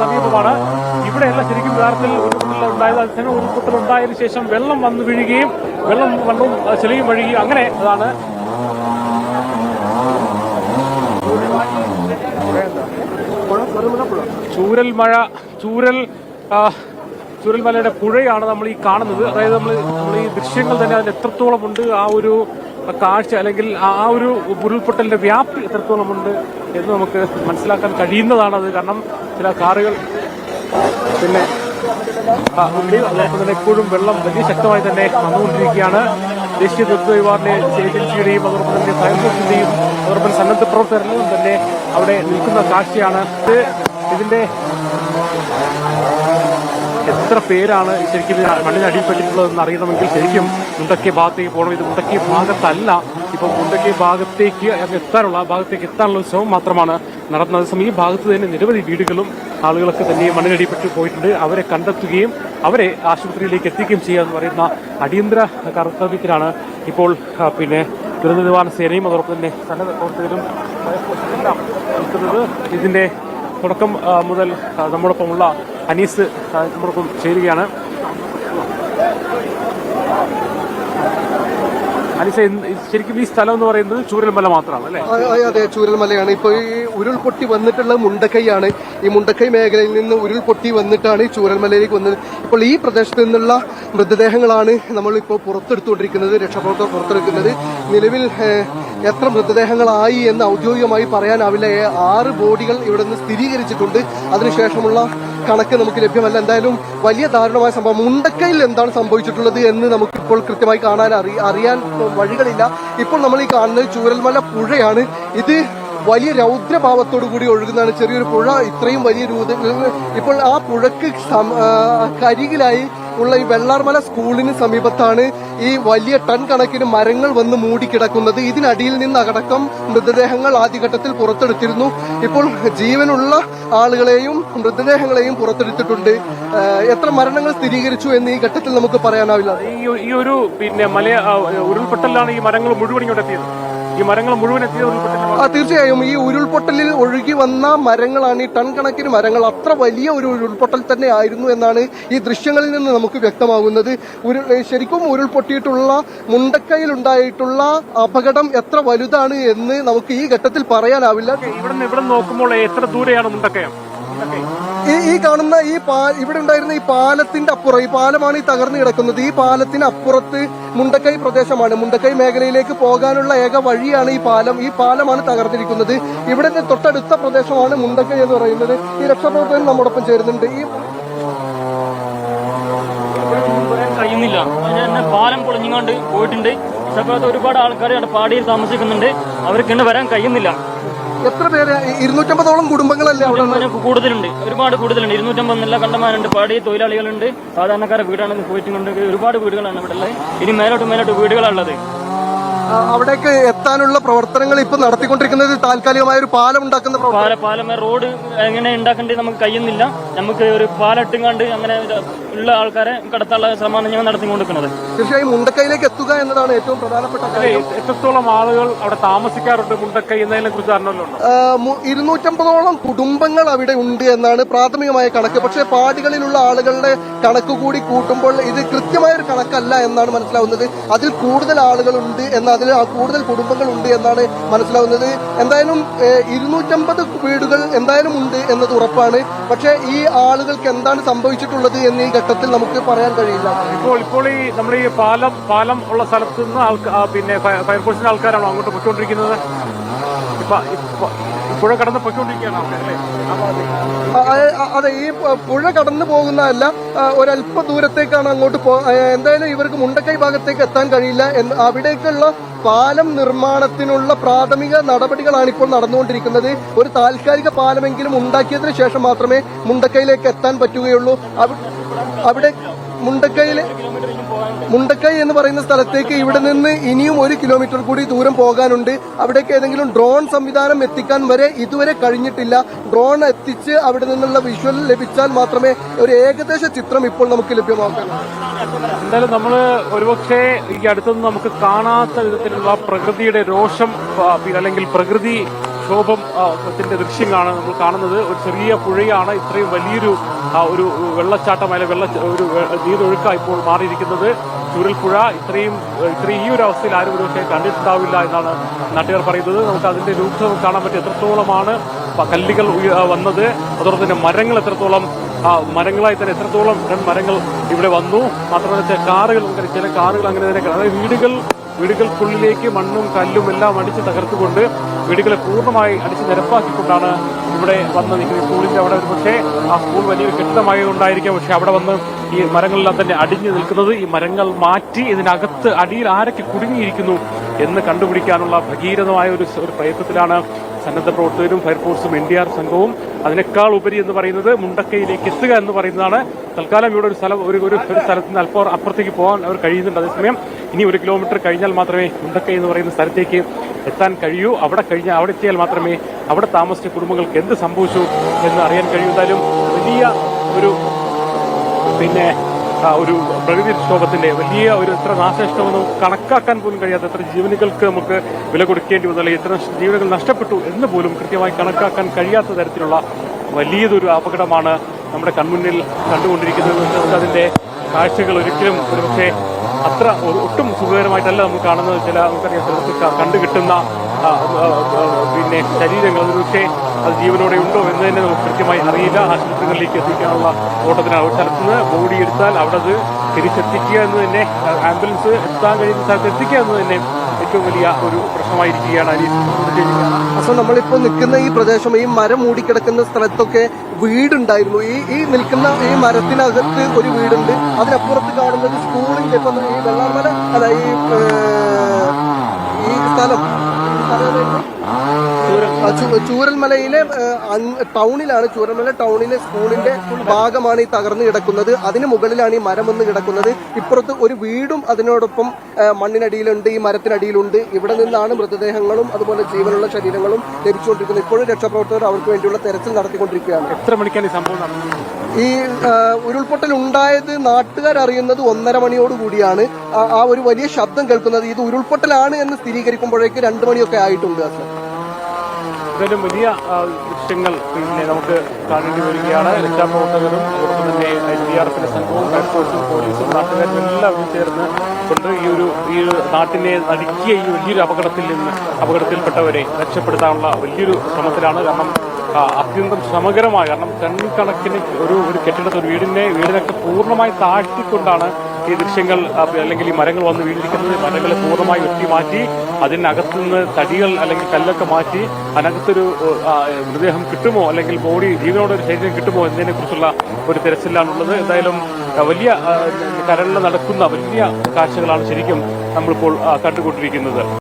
സമീപമാണ്. ഇവിടെയല്ല ശരിക്കും യഥാർത്ഥത്തിൽ ഉരുൾപൊട്ടലുണ്ടായത് അതിന് ശേഷം വെള്ളം വന്നു വീഴുകയും വെള്ളം വെള്ളവും ചെളിയും വഴുകുകയും അങ്ങനെ അതാണ്. ചൂരൽ മഴ ചൂരൽ ചൂരൽമലയുടെ പുഴയാണ് നമ്മൾ ഈ കാണുന്നത്. അതായത് നമ്മൾ നമ്മൾ ഈ ദൃശ്യങ്ങൾ തന്നെ അതിന് എത്രത്തോളം ഉണ്ട് ആ ഒരു കാഴ്ച അല്ലെങ്കിൽ ആ ഒരു ഉരുൾപൊട്ടലിന്റെ വ്യാപ്തി എത്രത്തോളം ഉണ്ട് എന്ന് നമുക്ക് മനസ്സിലാക്കാൻ കഴിയുന്നതാണ് അത്. കാരണം ചില കാറുകൾ പിന്നെ തന്നെ എപ്പോഴും വെള്ളം വലിയ ശക്തമായി തന്നെ വന്നുകൊണ്ടിരിക്കുകയാണ്. ദേശീയ ദുരന്ത നിവാരണ ഏജൻസിയുടെയും അതോടൊപ്പം തന്നെ ഫയർഫോഴ്സിന്റെയും അതോടൊപ്പം സന്നദ്ധ പ്രവർത്തകരെല്ലാം തന്നെ അവിടെ നിൽക്കുന്ന കാഴ്ചയാണ്. ഇത് ഇതിന്റെ എത്ര പേരാണ് ശരിക്കും മണ്ണിനടിയിൽപ്പെട്ടിട്ടുള്ളതെന്ന് അറിയണമെങ്കിൽ ശരിക്കും മുണ്ടക്കിയ ഭാഗത്തേക്ക് പോകണം. ഇത് മുണ്ടക്കിയ ഭാഗത്തല്ല. ഇപ്പം മുണ്ടക്കിയ ഭാഗത്തേക്ക് എത്താനുള്ള ഭാഗത്തേക്ക് എത്താനുള്ള ശ്രമം മാത്രമാണ് നടന്നത്. അതേസമയം ഈ ഭാഗത്ത് തന്നെ നിരവധി വീടുകളും ആളുകളൊക്കെ തന്നെ മണ്ണിനടിയിൽപ്പെട്ട് പോയിട്ടുണ്ട്. അവരെ കണ്ടെത്തുകയും അവരെ ആശുപത്രിയിലേക്ക് എത്തിക്കുകയും ചെയ്യുക എന്ന് പറയുന്ന അടിയന്തര കർത്തവ്യത്തിലാണ് ഇപ്പോൾ പിന്നെ ദുരന്ത നിവാരണ സേനയും അതോടൊപ്പം തന്നെ സന്നദ്ധ പ്രവർത്തകരും ഇതിന്റെ തുടക്കം മുതൽ നമ്മോടൊപ്പമുള്ള അനീസ് നമ്മോടൊപ്പം ചേരുകയാണ്. അനീസ് ശരിക്കും ഈ സ്ഥലം എന്ന് പറയുന്നത് ചൂരൽമല മാത്രമാണ് അല്ലേ? അതെ ചൂരൽമലയാണ്. ഇപ്പോൾ ഈ ഉരുൾപൊട്ടി വന്നിട്ടുള്ള മുണ്ടക്കൈയാണ്. ഈ മുണ്ടക്കൈ മേഖലയിൽ നിന്ന് ഉരുൾപൊട്ടി വന്നിട്ടാണ് ഈ ചൂരൽമലയിലേക്ക് വന്നത്. ഇപ്പോൾ ഈ പ്രദേശത്ത് നിന്നുള്ള മൃതദേഹങ്ങളാണ് നമ്മളിപ്പോൾ പുറത്തെടുത്തുകൊണ്ടിരിക്കുന്നത് രക്ഷാപ്രവർത്തകർ പുറത്തെടുക്കുന്നത്. നിലവിൽ എത്ര മൃതദേഹങ്ങളായി എന്ന് ഔദ്യോഗികമായി പറയാനാവില്ല. ആറ് ബോഡികൾ ഇവിടെ നിന്ന് സ്ഥിരീകരിച്ചിട്ടുണ്ട്. അതിനുശേഷമുള്ള കണക്ക് നമുക്ക് ലഭ്യമല്ല. എന്തായാലും വലിയ ദാരുണമായ സംഭവം. മുണ്ടക്കയിൽ എന്താണ് സംഭവിച്ചിട്ടുള്ളത് എന്ന് നമുക്കിപ്പോൾ കൃത്യമായി കാണാൻ അറിയാൻ വഴികളില്ല. ഇപ്പോൾ നമ്മൾ ഈ കാണുന്നത് ചൂരൽമല പുഴയാണ്. ഇത് വലിയ രൗദ്രഭാവത്തോടു കൂടി ഒഴുകുന്നതാണ്. ചെറിയൊരു പുഴ ഇത്രയും വലിയ രൂപ ഇപ്പോൾ ആ പുഴക്ക് കരികിലായി ഉള്ള ഈ വെള്ളാർമല സ്കൂളിന് സമീപത്താണ് ഈ വലിയ ടൺ കണക്കിന് മരങ്ങൾ വന്ന് മൂടിക്കിടക്കുന്നത് ഇതിനടിയിൽ നിന്ന് അടക്കം മൃതദേഹങ്ങൾ ആദ്യഘട്ടത്തിൽ പുറത്തെടുത്തിരുന്നു. ഇപ്പോൾ ജീവനുള്ള ആളുകളെയും മൃതദേഹങ്ങളെയും പുറത്തെടുത്തിട്ടുണ്ട്. എത്ര മരണങ്ങൾ സ്ഥിരീകരിച്ചു എന്ന് ഈ ഘട്ടത്തിൽ നമുക്ക് പറയാനാവില്ല. ഈ ഒരു പിന്നെ മല ഉരുൾപൊട്ടലാണ് ഈ മരങ്ങൾ മുഴുവൻ ഇങ്ങോട്ട് എത്തിയത് ഈ മരങ്ങൾ മുഴുവൻ ആ തീർച്ചയായും ഈ ഉരുൾപൊട്ടലിൽ ഒഴുകി വന്ന മരങ്ങളാണ് ഈ ടൺ കണക്കിന് മരങ്ങൾ. അത്ര വലിയ ഒരു ഉരുൾപൊട്ടൽ തന്നെ ആയിരുന്നു എന്നാണ് ഈ ദൃശ്യങ്ങളിൽ നിന്ന് നമുക്ക് വ്യക്തമാകുന്നത്. ശരിക്കും ഉരുൾപൊട്ടിയിട്ടുള്ള മുണ്ടക്കയിൽ ഉണ്ടായിട്ടുള്ള അപകടം എത്ര വലുതാണ് എന്ന് നമുക്ക് ഈ ഘട്ടത്തിൽ പറയാനാവില്ല. ഇവിടെ ഇവിടെ നോക്കുമ്പോൾ എത്ര ദൂരെയാണ് മുണ്ടക്കയം? ഈ ഈ കാണുന്ന ഈ പാ ഇവിടെ ഉണ്ടായിരുന്ന ഈ പാലത്തിന്റെ അപ്പുറം ഈ പാലമാണ് ഈ തകർന്നു കിടക്കുന്നത്. ഈ പാലത്തിന് അപ്പുറത്ത് മുണ്ടക്കൈ പ്രദേശമാണ്. മുണ്ടക്കൈ മേഖലയിലേക്ക് പോകാനുള്ള ഏക വഴിയാണ് ഈ പാലം. ഈ പാലമാണ് തകർന്നിരിക്കുന്നത്. ഇവിടെ തൊട്ടടുത്ത പ്രദേശമാണ് മുണ്ടക്കൈ എന്ന് പറയുന്നത്. ഈ രക്ഷാപ്രവർത്തകൻ നമ്മോടൊപ്പം ചേരുന്നുണ്ട്. ഈ കഴിയുന്നില്ല. അതിന് പാലം പൊളിഞ്ഞുകൊണ്ട് പോയിട്ടുണ്ട്. ഇതേപോലത്തെ ഒരുപാട് ആൾക്കാർ അവിടെ പാടിയിൽ താമസിക്കുന്നുണ്ട്. അവർക്ക് ഇന്ന് വരാൻ കഴിയുന്നില്ല. എത്ര പേര്? ഇരുന്നൂറ്റമ്പതോളം കുടുംബങ്ങളല്ലേ അവിടെ? കൂടുതലുണ്ട്. ഒരുപാട് കൂടുതലുണ്ട്. ഇരുന്നൂറ്റമ്പത് നല്ല കണ്ടമാനുണ്ട്. പാടി തൊഴിലാളികളുണ്ട്. സാധാരണക്കാരെ വീടാണ് പോയിട്ടുണ്ട് ഒരുപാട് വീടുകളാണ് ഇവിടെ ഉള്ളത്. ഇനി മേലോട്ട് മേലോട്ട് വീടുകളുള്ളത് ആ, അവിടേക്ക് എത്താനുള്ള പ്രവർത്തനങ്ങൾ ഇപ്പൊ നടത്തിക്കൊണ്ടിരിക്കുന്നത് താൽക്കാലികമായ ഒരു പാലം ഉണ്ടാക്കുന്ന പ്രവർത്തനം. പാല റോഡ് എങ്ങനെ ഉണ്ടാക്കേണ്ടത് നമുക്ക് കഴിയുന്നില്ല. നമുക്ക് ഒരു പാലട്ടുങ്ങാണ്ട് അങ്ങനെ ഇത് ഉള്ള ആൾക്കാരെ കടത്താനുള്ള ശ്രമമാണ് ഞങ്ങൾ നടത്തിക്കൊണ്ടിരിക്കുന്നത്. തീർച്ചയായും മുണ്ടക്കൈയിലേക്ക് എത്തുക എന്നതാണ് ഏറ്റവും പ്രധാനപ്പെട്ട കാര്യം. എത്രത്തോളം ആളുകൾ അവിടെ താമസിക്കാറുണ്ട് മുണ്ടക്കൈ എന്നതിനെ കുറിച്ച് അറിഞ്ഞല്ലോ? ഇരുന്നൂറ്റമ്പതോളം കുടുംബങ്ങൾ അവിടെ ഉണ്ട് എന്നാണ് പ്രാഥമികമായ കണക്ക്. പക്ഷേ പാടികളിലുള്ള ആളുകളുടെ കണക്ക് കൂടി കൂട്ടുമ്പോൾ ഇത് കൃത്യമായ ഒരു കണക്കല്ല എന്നാണ് മനസ്സിലാവുന്നത്. അതിൽ കൂടുതൽ ആളുകളുണ്ട് എന്ന അതിൽ കൂടുതൽ കുടുംബങ്ങൾ ഉണ്ട് എന്നാണ് മനസ്സിലാവുന്നത്. എന്തായാലും ഇരുന്നൂറ്റമ്പത് വീടുകൾ എന്തായാലും ഉണ്ട് എന്നത് ഉറപ്പാണ്. പക്ഷേ ഈ ആളുകൾക്ക് എന്താണ് സംഭവിച്ചിട്ടുള്ളത് എന്ന് ഈ ഘട്ടത്തിൽ നമുക്ക് പറയാൻ കഴിയില്ല. ഇപ്പോൾ ഇപ്പോൾ ഈ നമ്മുടെ ഈ പാലം പാലം ഉള്ള സ്ഥലത്ത് നിന്ന് ആൾക്കാർ പിന്നെ ഫയ- ഫയർഫോഴ്സിന്റെ ആൾക്കാരാണോ അങ്ങോട്ട് പൊയ്ക്കൊണ്ടിരിക്കുന്നത്? പുഴ കടന്ന് പൊയ്ക്കൊണ്ടിരിക്കുകയാണ് അതെ ഈ പുഴ കടന്നു പോകുന്നതല്ല ഒരല്പ ദൂരത്തേക്കാണ് അങ്ങോട്ട് പോ എന്തായാലും ഇവർക്ക് മുണ്ടക്കൈ ഭാഗത്തേക്ക് എത്താൻ കഴിയില്ല അവിടേക്കുള്ള പാലം നിർമ്മാണത്തിനുള്ള പ്രാഥമിക നടപടികളാണ് ഇപ്പോൾ നടന്നുകൊണ്ടിരിക്കുന്നത്. ഒരു താൽക്കാലിക പാലമെങ്കിലും ഉണ്ടാക്കിയതിനു ശേഷം മാത്രമേ മുണ്ടക്കൈയിലേക്ക് എത്താൻ പറ്റുകയുള്ളൂ. അവിടെ മുണ്ടക്കൈയിലെ മുണ്ടക്കൈ എന്ന് പറയുന്ന സ്ഥലത്തേക്ക് ഇവിടെ നിന്ന് ഇനിയും ഒരു കിലോമീറ്റർ കൂടി ദൂരം പോകാനുണ്ട്. അവിടേക്ക് ഏതെങ്കിലും ഡ്രോൺ സംവിധാനം എത്തിക്കാൻ വരെ ഇതുവരെ കഴിഞ്ഞിട്ടില്ല. ഡ്രോൺ എത്തിച്ച് അവിടെ നിന്നുള്ള വിഷ്വൽ ലഭിച്ചാൽ മാത്രമേ ഒരു ഏകദേശ ചിത്രം ഇപ്പോൾ നമുക്ക് ലഭ്യമാക്കാൻ എന്തായാലും നമ്മൾ ഒരുപക്ഷെ ഈ അടുത്തൊന്നും നമുക്ക് കാണാത്ത വിധത്തിലുള്ള പ്രകൃതിയുടെ രോഷം അല്ലെങ്കിൽ പ്രകൃതി ക്ഷോഭം ആ, ത്തിന്റെ ദൃശ്യങ്ങളാണ് നമ്മൾ കാണുന്നത്. ഒരു ചെറിയ പുഴയാണ് ഇത്രയും വലിയൊരു ഒരു വെള്ളച്ചാട്ടം അല്ലെങ്കിൽ വെള്ള ഒരു നീരൊഴുക്ക ഇപ്പോൾ മാറിയിരിക്കുന്നത്. ചുരൽപ്പുഴ ഇത്രയും ഇത്രയും ഈ ഒരു അവസ്ഥയിൽ ആരും ഒരു ഒരുപക്ഷെ കണ്ടിട്ടുണ്ടാവില്ല എന്നാണ് നാട്ടുകാർ പറയുന്നത്. നമുക്ക് അതിന്റെ രൂപം കാണാൻ പറ്റും. എത്രത്തോളമാണ് കല്ലുകൾ വന്നത്. അതോടൊപ്പം തന്നെ മരങ്ങൾ എത്രത്തോളം മരങ്ങളായി തന്നെ എത്രത്തോളം മരങ്ങൾ ഇവിടെ വന്നു. മാത്രമല്ല കാറുകൾ ചില കാറുകൾ അങ്ങനെ തന്നെ. അതായത് വീടുകൾ വീടുകൾക്കുള്ളിലേക്ക് മണ്ണും കല്ലും എല്ലാം അടിച്ച് തകർത്തുകൊണ്ട് വീടുകളെ പൂർണമായി അടിച്ച് നിരപ്പാക്കിക്കൊണ്ടാണ് ഇവിടെ വന്ന് നിൽക്കുന്നത് സ്കൂളിന്റെ അവിടെ ഒരു പക്ഷേ ആ സ്കൂൾ വലിയൊരു കെട്ടിടമായതുകൊണ്ടായിരിക്കാം പക്ഷെ അവിടെ വന്ന് ഈ മരങ്ങളെല്ലാം തന്നെ അടിഞ്ഞു നിൽക്കുന്നത്. ഈ മരങ്ങൾ മാറ്റി ഇതിനകത്ത് അടിയിൽ ആരൊക്കെ കുടുങ്ങിയിരിക്കുന്നു എന്ന് കണ്ടുപിടിക്കാനുള്ള ഭഗീരഥമായ ഒരു പ്രയത്നത്തിലാണ് സന്നദ്ധ പ്രവർത്തകരും ഫയർഫോഴ്സും എൻ ഡി ആർ സംഘവും അതിനേക്കാൾ ഉപരി എന്ന് പറയുന്നത് മുണ്ടക്കയിലേക്ക് എത്തുക എന്ന് പറയുന്നതാണ്. തൽക്കാലം ഇവിടെ ഒരു സ്ഥലം ഒരു ഒരു സ്ഥലത്ത് നിന്ന് അല്പം അപ്പുറത്തേക്ക് പോകാൻ അവർ കഴിയുന്നുണ്ട്. അതേസമയം ഇനി ഒരു കിലോമീറ്റർ കഴിഞ്ഞാൽ മാത്രമേ മുണ്ടക്കൈ എന്ന് പറയുന്ന സ്ഥലത്തേക്ക് എത്താൻ കഴിയൂ. അവിടെ കഴിഞ്ഞാൽ അവിടെ എത്തിയാൽ മാത്രമേ അവിടെ താമസിച്ച കുടുംബങ്ങൾക്ക് എന്ത് സംഭവിച്ചു എന്ന് അറിയാൻ കഴിയൂ. എന്തായാലും വലിയ ഒരു പിന്നെ ഒരു പ്രകൃതി ക്ഷോഭത്തിന്റെ വലിയ ഒരു എത്ര നാശനഷ്ടമെന്ന് കണക്കാക്കാൻ പോലും കഴിയാത്ത എത്ര ജീവനുകൾക്ക് നമുക്ക് വില കൊടുക്കേണ്ടി വന്നു അല്ലെങ്കിൽ എത്ര ജീവനുകൾ നഷ്ടപ്പെട്ടു എന്ന് പോലും കൃത്യമായി കണക്കാക്കാൻ കഴിയാത്ത തരത്തിലുള്ള വലിയതൊരു അപകടമാണ് നമ്മുടെ കൺമുന്നിൽ കണ്ടുകൊണ്ടിരിക്കുന്നത്. നമുക്ക് അതിന്റെ കാഴ്ചകൾ ഒരിക്കലും ഒരുപക്ഷെ അത്ര ഒട്ടും സുഖകരമായിട്ടല്ല നമ്മൾ കാണുന്നത്. ചില നമുക്കറിയാം കണ്ടു കിട്ടുന്ന പിന്നെ ശരീരങ്ങൾ ഒരുപക്ഷെ അത് ജീവനോടെ ഉണ്ടോ എന്ന് തന്നെ നമുക്ക് കൃത്യമായി അറിയില്ല. ആശുപത്രികളിലേക്ക് എത്തിക്കാനുള്ള ഓട്ടത്തിനാണ് ഒരു ബോഡി എടുത്താൽ അവിടെ അത് തിരിച്ചെത്തിക്കുക എന്ന് തന്നെ ആംബുലൻസ് എത്താൻ കഴിയുന്ന സ്ഥലത്ത് എത്തിക്കുക എന്ന് തന്നെ ഏറ്റവും വലിയ ഒരു പ്രശ്നമായിരിക്കുകയാണ് അപ്പൊ നമ്മളിപ്പോ നിൽക്കുന്ന ഈ പ്രദേശം ഈ മരം മൂടിക്കിടക്കുന്ന സ്ഥലത്തൊക്കെ വീടുണ്ടായിരുന്നു. ഈ ഈ നിൽക്കുന്ന ഈ മരത്തിനകത്ത് ഒരു വീടുണ്ട്. അതിനപ്പുറത്ത് കാണുന്നത് സ്കൂളിന്റെ ഇപ്പം ഈ വെള്ളാമല ഈ ഈ സ്ഥലം. ഈ സ്ഥലം ഏതായിരുന്നു? ആ, ചു- ചൂരൽമലയിലെ ടൗണിലാണ് ചൂരൽമല ടൗണിലെ സ്കൂളിന്റെ ഭാഗമാണ് ഈ തകർന്നു കിടക്കുന്നത്. അതിന് മുകളിലാണ് ഈ മരം വന്ന് കിടക്കുന്നത്. ഇപ്പുറത്ത് ഒരു വീടും അതിനോടൊപ്പം മണ്ണിനടിയിലുണ്ട് ഈ മരത്തിനടിയിലുണ്ട്. ഇവിടെ നിന്നാണ് മൃതദേഹങ്ങളും അതുപോലെ ജീവനുള്ള ശരീരങ്ങളും ലഭിച്ചുകൊണ്ടിരിക്കുന്നത്. ഇപ്പോഴും രക്ഷാപ്രവർത്തകർ അവർക്ക് വേണ്ടിയുള്ള തെരച്ചിൽ നടത്തിക്കൊണ്ടിരിക്കുകയാണ്. എത്ര മണിക്കാണ് ഈ സംഭവം ഈ ഉരുൾപൊട്ടൽ ഉണ്ടായത് നാട്ടുകാർ അറിയുന്നത് ഒന്നര മണിയോടുകൂടിയാണ് ആ- ആ ഒരു വലിയ ശബ്ദം കേൾക്കുന്നത്. ഇത് ഉരുൾപൊട്ടലാണ് എന്ന് സ്ഥിരീകരിക്കുമ്പോഴേക്ക് രണ്ടു മണിയൊക്കെ ആയിട്ടുണ്ട് അസർ. എന്തായാലും വലിയ ദൃശ്യങ്ങൾ പിന്നെ നമുക്ക് കാണേണ്ടി വരികയാണ്. രക്ഷാപ്രവർത്തകരും അതോടൊപ്പം തന്നെ എൻ ഡി ആർ എഫിന്റെ സംഘവും ഫയർഫോഴ്സും പോലീസും നാട്ടുകാരും എല്ലാവരും ചേർന്ന് കൊണ്ട് ഈ ഒരു ഈ നാട്ടിനെ നടുക്കിയ ഈ വലിയൊരു അപകടത്തിൽ നിന്ന് അപകടത്തിൽപ്പെട്ടവരെ രക്ഷപ്പെടുത്താനുള്ള വലിയൊരു ശ്രമത്തിലാണ്. കാരണം അത്യന്തം ശ്രമകരമായ കാരണം ടൺ കണക്കിന് ഒരു ഒരു കെട്ടിടത്തിൽ വീടിനെ വീടിനൊക്കെ പൂർണമായി താഴ്ത്തിക്കൊണ്ടാണ് ഈ ദൃശ്യങ്ങൾ അല്ലെങ്കിൽ ഈ മരങ്ങൾ വന്ന് വീണിരിക്കുന്നത് മരങ്ങളെ പൂർണമായി വെട്ടി മാറ്റി അതിനകത്ത് നിന്ന് തടികൾ അല്ലെങ്കിൽ കല്ലൊക്കെ മാറ്റി അതിനകത്തൊരു മൃതദേഹം കിട്ടുമോ അല്ലെങ്കിൽ ബോഡി ജീവനോടെ ഒരു ശരീരം കിട്ടുമോ എന്നതിനെ കുറിച്ചുള്ള ഒരു തിരച്ചിലാണുള്ളത്. എന്തായാലും വലിയ കരളിൽ നടക്കുന്ന വലിയ കാഴ്ചകളാണ് ശരിക്കും നമ്മളിപ്പോൾ കണ്ടുകൊണ്ടിരിക്കുന്നത്.